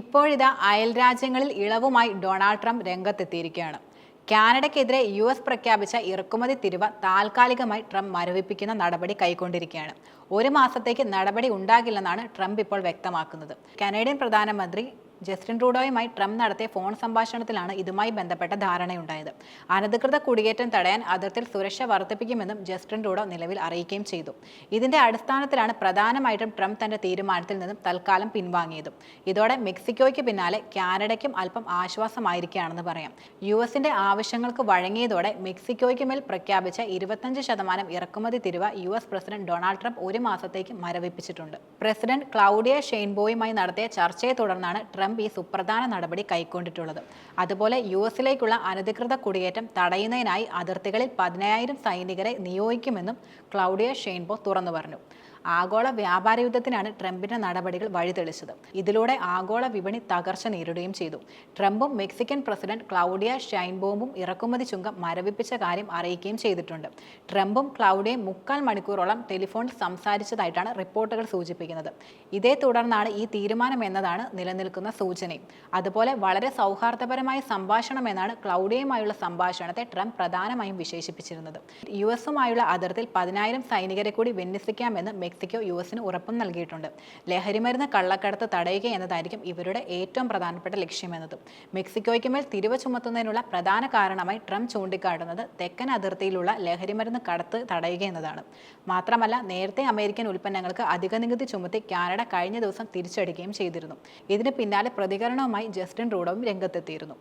ഇപ്പോഴിതാ അയൽ രാജ്യങ്ങളിൽ ഇളവുമായി ഡൊണാൾഡ് ട്രംപ് രംഗത്തെത്തിയിരിക്കുകയാണ്. കാനഡയ്ക്കെതിരെ യു എസ് പ്രഖ്യാപിച്ച ഇറക്കുമതി തിരുവ താൽക്കാലികമായി ട്രംപ് മരവിപ്പിക്കുന്ന നടപടി കൈക്കൊണ്ടിരിക്കുകയാണ്. ഒരു മാസത്തേക്ക് നടപടി ഉണ്ടാകില്ലെന്നാണ് ട്രംപ് ഇപ്പോൾ വ്യക്തമാക്കുന്നത്. കനേഡിയൻ പ്രധാനമന്ത്രി ജസ്റ്റിൻ ട്രൂഡോയുമായി ട്രംപ് നടത്തിയ ഫോൺ സംഭാഷണത്തിലാണ് ഇതുമായി ബന്ധപ്പെട്ട ധാരണയുണ്ടായത്. അനധികൃത കുടിയേറ്റം തടയാൻ അതിർത്തിയിൽ സുരക്ഷ വർദ്ധിപ്പിക്കുമെന്നും ജസ്റ്റിൻ ട്രൂഡോ നിലവിൽ അറിയിക്കുകയും ചെയ്തു. ഇതിന്റെ അടിസ്ഥാനത്തിലാണ് പ്രധാനമായിട്ടും ട്രംപ് തന്റെ തീരുമാനത്തിൽ നിന്നും തൽക്കാലം പിൻവാങ്ങിയതും. ഇതോടെ മെക്സിക്കോയ്ക്ക് പിന്നാലെ കാനഡയ്ക്കും അല്പം ആശ്വാസമായിരിക്കുകയാണെന്ന് പറയാം. യു എസിന്റെ ആവശ്യങ്ങൾക്ക് വഴങ്ങിയതോടെ മെക്സിക്കോയ്ക്ക് മേൽ പ്രഖ്യാപിച്ച ഇരുപത്തഞ്ച് ശതമാനം ഇറക്കുമതി തിരിവ U S president Donald Trump ഒരു മാസത്തേക്ക് മരവിപ്പിച്ചിട്ടുണ്ട്. പ്രസിഡന്റ് ക്ലൗഡിയ ഷെയ്ൻബോയുമായി നടത്തിയ ചർച്ചയെ തുടർന്നാണ് ട്രംപ് ഈ സുപ്രധാന നടപടി കൈക്കൊണ്ടിട്ടുള്ളത്. അതുപോലെ യു എസിലേക്കുള്ള അനധികൃത കുടിയേറ്റം തടയുന്നതിനായി അതിർത്തികളിൽ പതിനായിരം സൈനികരെ നിയോഗിക്കുമെന്നും ക്ലൗഡിയ ഷെയ്ൻബോ തുറന്നു പറഞ്ഞു. ആഗോള വ്യാപാര യുദ്ധത്തിനാണ് ട്രംപിന്റെ നടപടികൾ വഴിതെളിച്ചത്. ഇതിലൂടെ ആഗോള വിപണി തകർച്ച നേരിടുകയും ചെയ്തു. ട്രംപും മെക്സിക്കൻ പ്രസിഡന്റ് ക്ലൗഡിയ ഷൈൻബോമും ഇറക്കുമതി ചുങ്കം മരവിപ്പിച്ച കാര്യം അറിയിക്കുകയും ചെയ്തിട്ടുണ്ട്. ട്രംപും ക്ലൗഡിയയും മുക്കാൽ മണിക്കൂറോളം ടെലിഫോണിൽ സംസാരിച്ചതായിട്ടാണ് റിപ്പോർട്ടുകൾ സൂചിപ്പിക്കുന്നത്. ഇതേ തുടർന്നാണ് ഈ തീരുമാനം എന്നതാണ് നിലനിൽക്കുന്ന സൂചനയും. അതുപോലെ വളരെ സൗഹാർദ്ദപരമായ സംഭാഷണം എന്നാണ് ക്ലൗഡിയയുമായുള്ള സംഭാഷണത്തെ ട്രംപ് പ്രധാനമായും വിശേഷിപ്പിച്ചിരുന്നത്. യു എസുമായുള്ള അതിർത്തിയിൽ പതിനായിരം സൈനികരെ കൂടി വിന്യസിക്കാമെന്ന് മെക്സിക്കോ യു എസിന് ഉറപ്പും നൽകിയിട്ടുണ്ട്. ലഹരിമരുന്ന് കള്ളക്കടത്ത് തടയുക എന്നതായിരിക്കും ഇവരുടെ ഏറ്റവും പ്രധാനപ്പെട്ട ലക്ഷ്യമെന്നതും. മെക്സിക്കോയ്ക്ക് മേൽ തിരിവ് ചുമത്തുന്നതിനുള്ള പ്രധാന കാരണമായി ട്രംപ് ചൂണ്ടിക്കാട്ടുന്നത് തെക്കൻ അതിർത്തിയിലുള്ള ലഹരിമരുന്ന് കടത്ത് തടയുക എന്നതാണ്. മാത്രമല്ല നേരത്തെ അമേരിക്കൻ ഉൽപ്പന്നങ്ങൾക്ക് അധിക നികുതി ചുമത്തി കാനഡ കഴിഞ്ഞ ദിവസം തിരിച്ചടിക്കുകയും ചെയ്തിരുന്നു. ഇതിന് പിന്നാലെ പ്രതികരണവുമായി ജസ്റ്റിൻ റൂഡോവും രംഗത്തെത്തിയിരുന്നു.